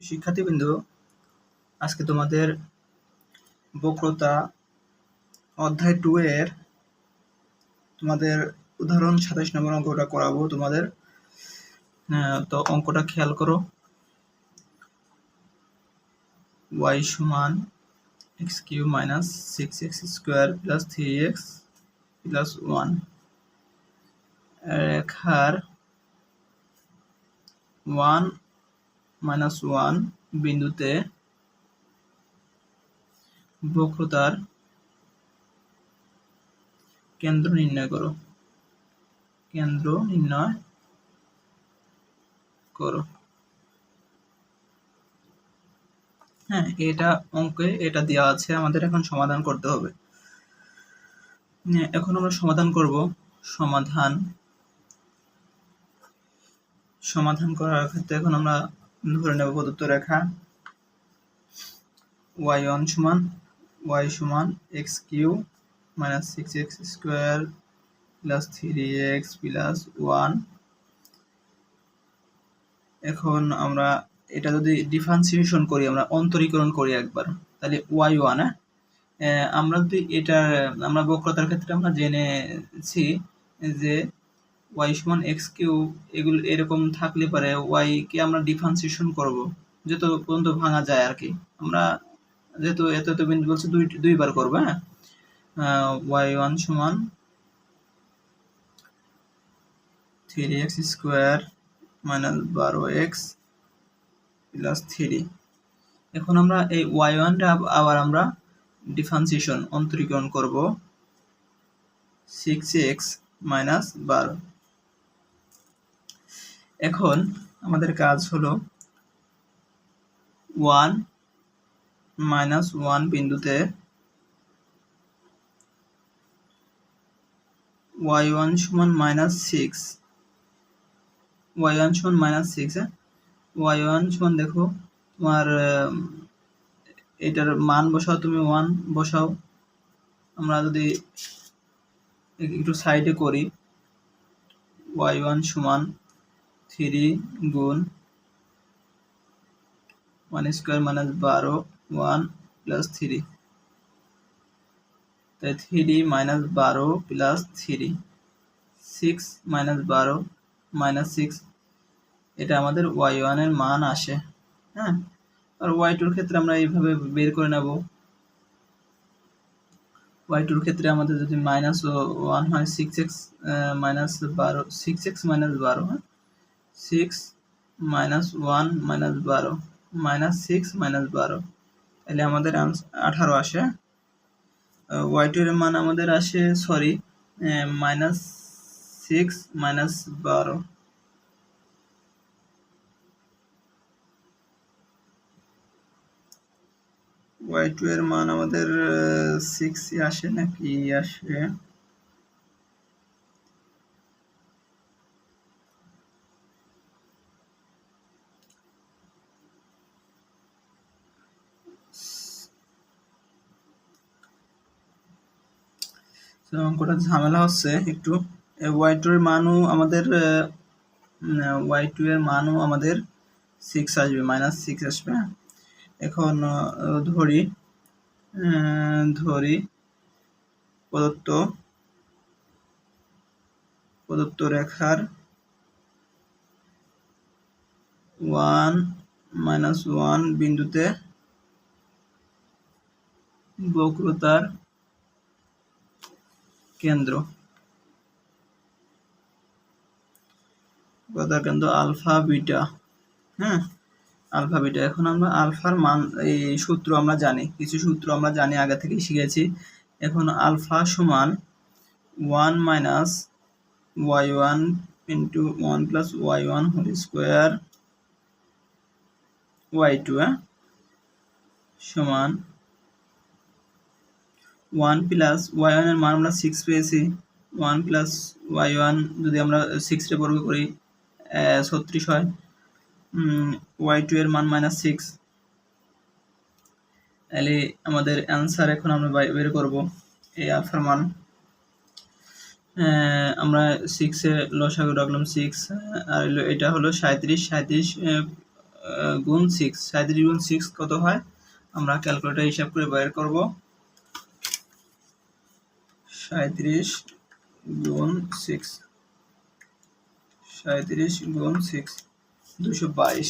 শিক্ষার্থীবৃন্দ, আজকে তোমাদের বক্রতা অধ্যায় টু এর তোমাদের উদাহরণ সাতাশ নম্বর অঙ্কটা করাবো তোমাদের। তো অঙ্কটা খেয়াল করো। ওয়াই সমান X cube minus six X square plus three X plus one রেখার ওয়ান মাইনাস ওয়ান বিন্দুতে বক্রতার কেন্দ্র নির্ণয় করো। কেন্দ্র নির্ণয় করো। হ্যাঁ এটা অঙ্কে এটা দেওয়া আছে আমাদের এখন সমাধান করতে হবে। হ্যাঁ, এখন আমরা সমাধান করব। সমাধান। সমাধান করার ক্ষেত্রে এখন আমরা ধরে নেব প্রদত্ত রেখা ওয়াই ওয়ান সমান ওয়াই সমান x cube minus six x square plus three x plus one এখন আমরা এটা যদি ডিফারেন্সিয়েশন করি, আমরা অন্তরীকরণ করি একবার, তাহলে ওয়াই ওয়ান আমরা যদি এটা আমরা বক্রতার ক্ষেত্রে আমরা জেনেছি যে ওয়াই সমান এক্স কিউ এগুলো এরকম থাকলে পারে ওয়াই কে আমরা ডিফারেন্সিয়েশন করব। যত পর্যন্ত ভাঙা যায় আর কি। আমরা যেহেতু এত এত বিন্দু বলছে, দুই, দুইবার করব হ্যাঁ? ওয়াই ওয়ান সমান থ্রি এক্স স্কোয়ার মাইনাস বারো এক্স প্লাস থ্রি এখন আমরা এই ওয়াই ওয়ানটা আবার আমরা ডিফারেন্সিয়েশন অন্তরীকরণ করব সিক্স এক্স মাইনাস বারো এখন আমাদের কাজ হলো ওয়ান মাইনাস ওয়ান বিন্দুতে ওয়াই ওয়ান সমান মাইনাস সিক্স। ওয়াই ওয়ান সমান মাইনাস সিক্স হ্যাঁ? ওয়াই ওয়ান সমান দেখো, তোমার এটার মান বসাও তুমি, ওয়ান বসাও। আমরা যদি একটু সাইডে করি, ওয়াই ওয়ান সমান থ্রি গুণ ওয়ান স্কোয়ার মাইনাস বারো ওয়ান প্লাস থ্রি তাই থ্রি মাইনাস বারো প্লাস থ্রি সিক্স মাইনাস বারো মাইনাস সিক্স এটা আমাদের ওয়াই ওয়ানের মান আসে হ্যাঁ? আর ওয়াই টুর ক্ষেত্রে আমরা এইভাবে বের করে নেব। ওয়াই টুর ক্ষেত্রে আমাদের যদি মাইনাস ওয়ান হয় সিক্স এক্স মাইনাস বারো সিক্স এক্স মাইনাস বারো হ্যাঁ? সিক্স মাইনাস ওয়ান মাইনাস বারো মাইনাস সিক্স মাইনাস বারো তাহলে আমাদের আঠারো আসে। ওয়াই টু এর মান আমাদের আসে সরি মাইনাস সিক্স মাইনাস বারো ওয়াই টু এর মান আমাদের সিক্স আসে নাকি? আসে। অঙ্কটা ঝামেলা হচ্ছে একটু ওয়াই টু এর মানও আমাদের ওয়াই টু এর মানও আমাদের সিক্স আসবে মাইনাস সিক্স আসবে হ্যাঁ? এখন ধরি ধরি প্রদত্ত প্রদত্ত রেখার ওয়ান মাইনাস ওয়ান বিন্দুতে বক্রতার কেন্দ্র। বক্রতার কেন্দ্র আলফা, বিটা হ্যাঁ? Alpha, beta. এখন আমরা আলফার মান, এই সূত্র আমরা জানি। কিছু সূত্র আমরা জানি, আগে থেকেই শিখেছি। এখন আলফা সমান one minus y one into one plus y one whole square y two সমান ওয়ান প্লাস ওয়াই ওয়ানের মান আমরা সিক্স পেয়েছি। ওয়ান প্লাস ওয়াই ওয়ান যদি আমরা সিক্সটা বর্গ করি ছত্রিশ হয়। ওয়াই টু এর মান মাইনাস সিক্স তাহলে আমাদের অ্যান্সার এখন আমরা বের করব এই আলফার মান। আমরা সিক্সে লসাগু রাখলাম সিক্স আর এটা হলো সাঁত্রিশ সাঁত্রিশ গুণ সিক্স সাঁত্রিশ গুণ সিক্স কত হয়? আমরা ক্যালকুলেটর হিসাব করে বের করব। সাঁত্রিশ গুণ সিক্স সাঁত্রিশ গুণ সিক্স দুশো বাইশ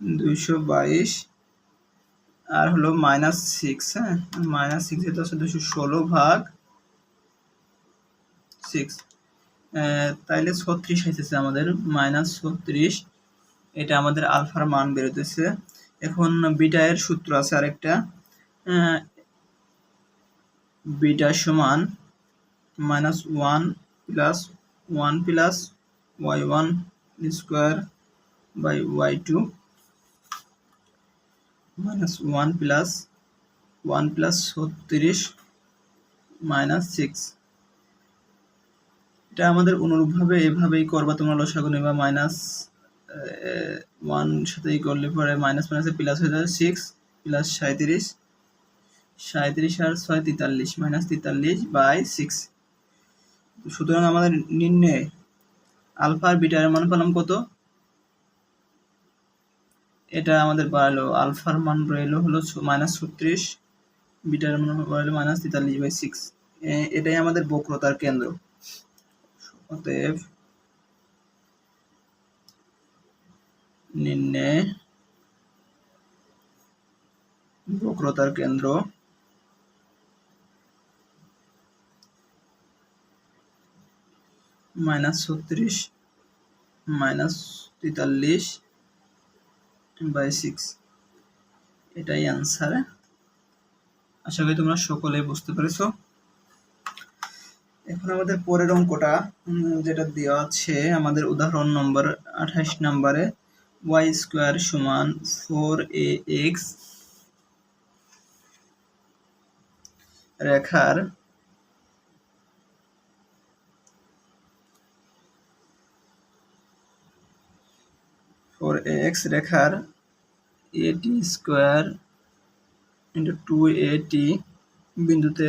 দুশো বাইশ, আর হলো মাইনাস সিক্স হ্যাঁ? মাইনাস সিক্স এটা হচ্ছে দুশো ষোলো ভাগ সিক্স তাইলে ছত্রিশ হইতেছে আমাদের মাইনাস ছত্রিশ, এটা আমাদের আলফার মান বেরোতেছে। এখন বিটা এর সূত্র আছে আরেকটা বিটা সমান minus one plus one plus y one square by y two minus one plus one plus ছত্রিশ মাইনাস সিক্স এটা আমাদের অনুরূপভাবে এভাবেই করবা, তোমরা লসাগু নেবা মাইনাস ওয়ান সাথে ই করলে পরে মাইনাস মাইনাসে প্লাস হয়ে যাবে সিক্স প্লাস সাঁত্রিশ সাঁত্রিশ আর ছয় তেতাল্লিশ, মাইনাস তেতাল্লিশ বাই সিক্স। সুতরাং আমাদের নির্ণয় আলফা আর বিটার মান পেলাম কত? এটা আমাদের বাড়ালো, আলফার মান রইল হলো মাইনাস ছত্রিশ, বিটার মান বাড়ালো মাইনাস তেতাল্লিশ বাই সিক্স। এটাই আমাদের বক্রতার কেন্দ্র। অতএব নিম্নে বক্রতার কেন্দ্র মাইনাস ছত্রিশ, মাইনাস তেতাল্লিশ বাই সিক্স। এটাই অ্যান্সার আশা করি তোমরা সকলেই বুঝতে পেরেছ। এখন আমাদের পরের অঙ্কটা যেটা দেওয়া আছে আমাদের উদাহরণ নম্বর আঠাশ নম্বরে ওয়াই স্কোয়ার সমান ফোর এ এক্স রেখার ফোর এক্স রেখার a t square into two a t বিন্দুতে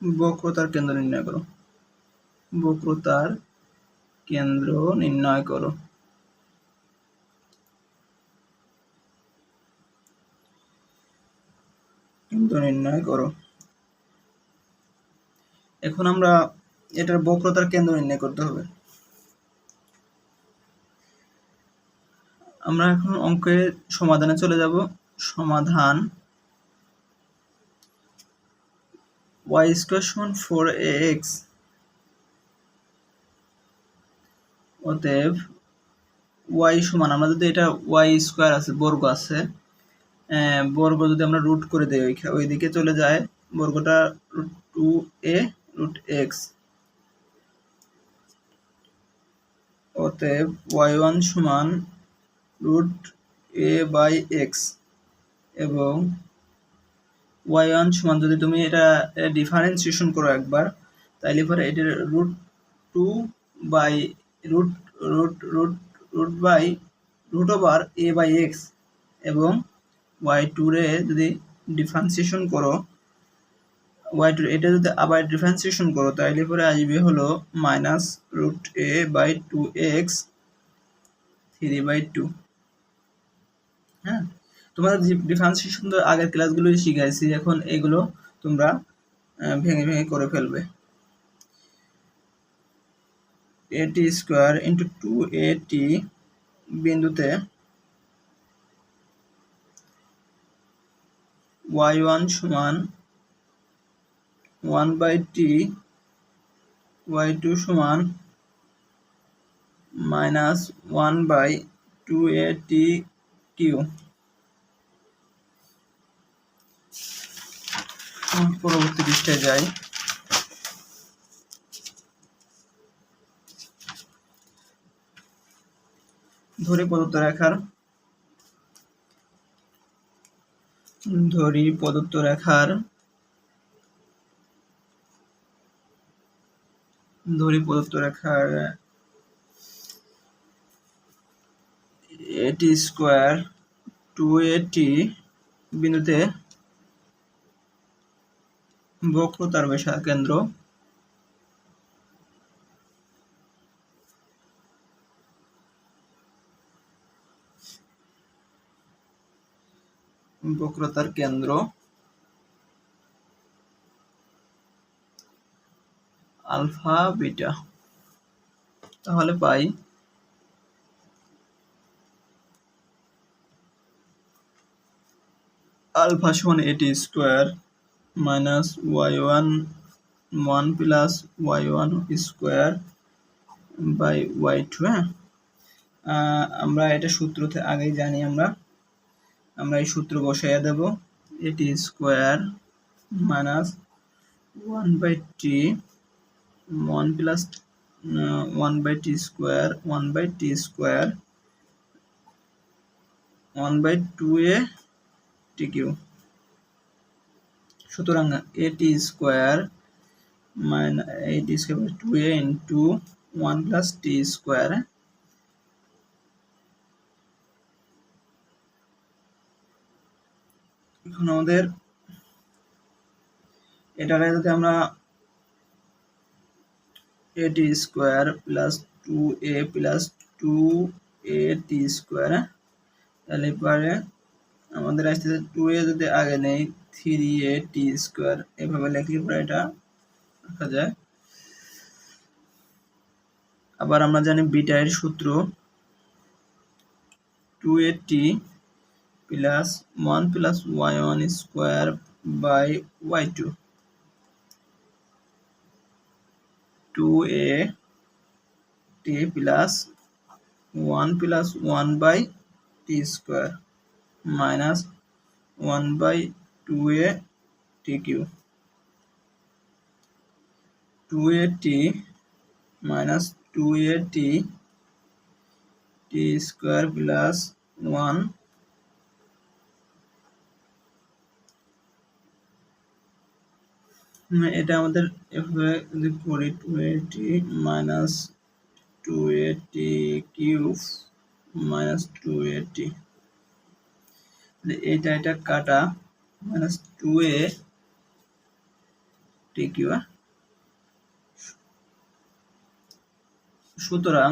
বক্রতার কেন্দ্র নির্ণয় করো। বক্রতার কেন্দ্র নির্ণয় করো। কেন্দ্র নির্ণয় করো। এখন আমরা এটার বক্রতার কেন্দ্র নির্ণয় করতে হবে। আমরা এখন অঙ্কের সমাধানে চলে যাব। সমাধান y স্কোয়ার সমান ফোর এ এক্স অতএব ওয়াই সমান, আমরা যদি এটা ওয়াই স্কোয়ার আছে, বর্গ আছে বর্গ যদি আমরা রুট করে দেই ওই ওইদিকে চলে যায়, বর্গটা root two a root x অতএব ওয়াই ওয়ান সমান রুট এ বাই এক্স এবং ওয়াই ওয়ান সমান যদি তুমি এটা ডিফারেন্সিয়েশন করো একবার, তাইলে পরে এটার root two by root root root root by root over a by x এবং ওয়াই টু রে যদি ডিফারেন্সিয়েশন করো, ওয়াই টু, এটা যদি আবার ডিফারেন্সিয়েশন করো, তাইলে পরে আসবে হলো minus root a by two x three by two. হ্যাঁ? তোমরা ডিফারেন্সিয়েশন তো আগের ক্লাসগুলো শিখাইছি, এখন এগুলো তোমরা ভেঙে ভেঙে করে ফেলবে। এটি স্কোয়ার ইন্টু টু এটি বিন্দুতে ওয়াই ওয়ান সমান one by t y two সমান minus one by two a t cube. পরবর্তী পৃষ্ঠায় যাই। ধরি প্রদত্ত রেখার ধরি প্রদত্ত রেখার ধরি প্রদত্ত রেখার এটি স্কোয়ার টু এটি বিন্দুতে বক্রতার মেশা কেন্দ্র বক্রতার কেন্দ্র। Alpha beta. তাহলে পাই আলফা সমান a t square minus y one one plus y one square by y two হ্যাঁ? আমরা এটা সূত্রতে আগেই জানি আমরা। আমরা এই সূত্র বসাইয়া দেব। A t square minus one by t, one plus one by t square, one by t square, one by two a t cube সুতরাং a t square minus a t square two a into one plus t square এখন আমাদের এটাকে যদি আমরা a t square plus two a plus two a t square তাহলে পরে আমাদের আসতেছে টু এ যদি আগে নেই থ্রি এ টি স্কোয়ার এভাবে লেখলে পরে এটা। রাখা যায় আবার আমরা জানি বিটা এর সূত্র। Two a t plus one plus y one square by y two two a t plus one plus one by t square minus one by two a t cube two a t minus two a t t square plus one এটা আমাদের এভাবে যদি করি two a t minus two a t cube minus two a t এটা এটা কাটা minus two a t cube সুতরাং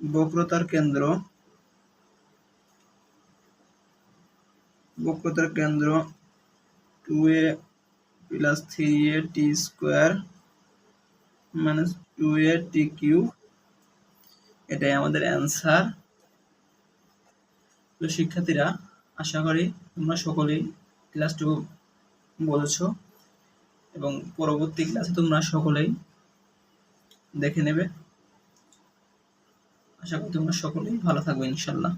বক্রতার কেন্দ্র বক্রতার কেন্দ্র two a plus three a t square minus two a t cube এটাই আমাদের অ্যান্সার তো শিক্ষার্থীরা, আশা করি তোমরা সকলেই ক্লাসটুকু বলেছ এবং পরবর্তী ক্লাসে তোমরা সকলেই দেখে নেবে। আশা করি তোমরা সকলেই ভালো থাকবে ইনশাল্লাহ।